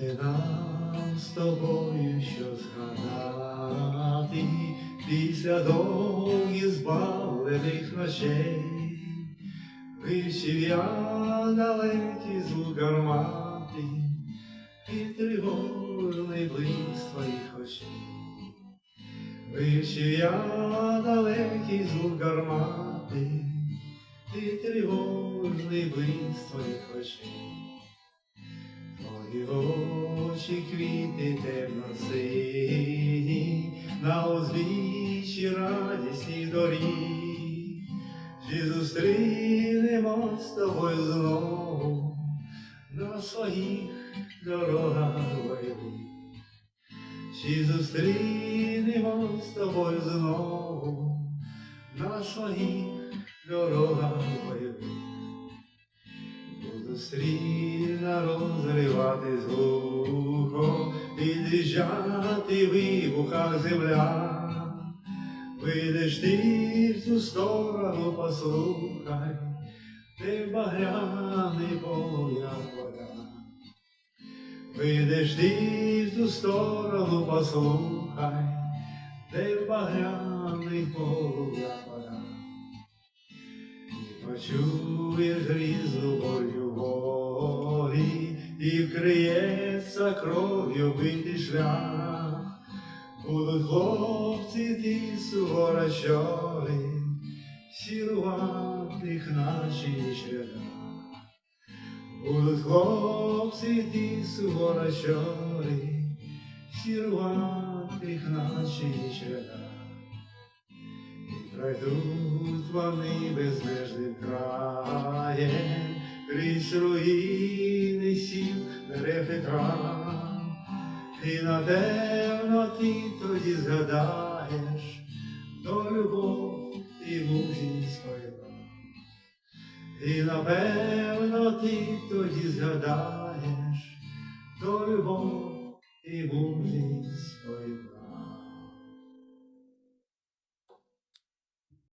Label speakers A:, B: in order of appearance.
A: Буде нам з тобою що згадати після довгих збавлених ночей. Вивчив я далекий звук гармати і тривожний блиск твоїх очей. Вивчив я далекий звук гармати і тривожний блиск твоїх очей. Твої очі квіти темно-сині, на узвіччі радісні доріг, чи зустрінемо з тобою знову на своїх дорогах бойових. Чи зустрінемо з тобою знову на своїх дорогах бойових. Буду стрільно розривати звуком, в вибухах земля. Вийдеш ти в ту сторону, послухай, де багряний полум'я вода. Вийдеш ти в ту сторону, послухай, де багряний полум'я вода. І почуєш грізну болю горі, і вкриється кров'ю битий шлях. Будуть хлопці ті суворощові, сілувати їх наші черга. Будуть хлопці ті суворощові, сілувати їх наші черга. І пройдуть вони безмежним краєм, крізь руїни сіл ти і трав. Напевно ти тоді згадаєш до любов і мужність твоя. І напевно ти тоді згадаєш до любов і мужність твоя.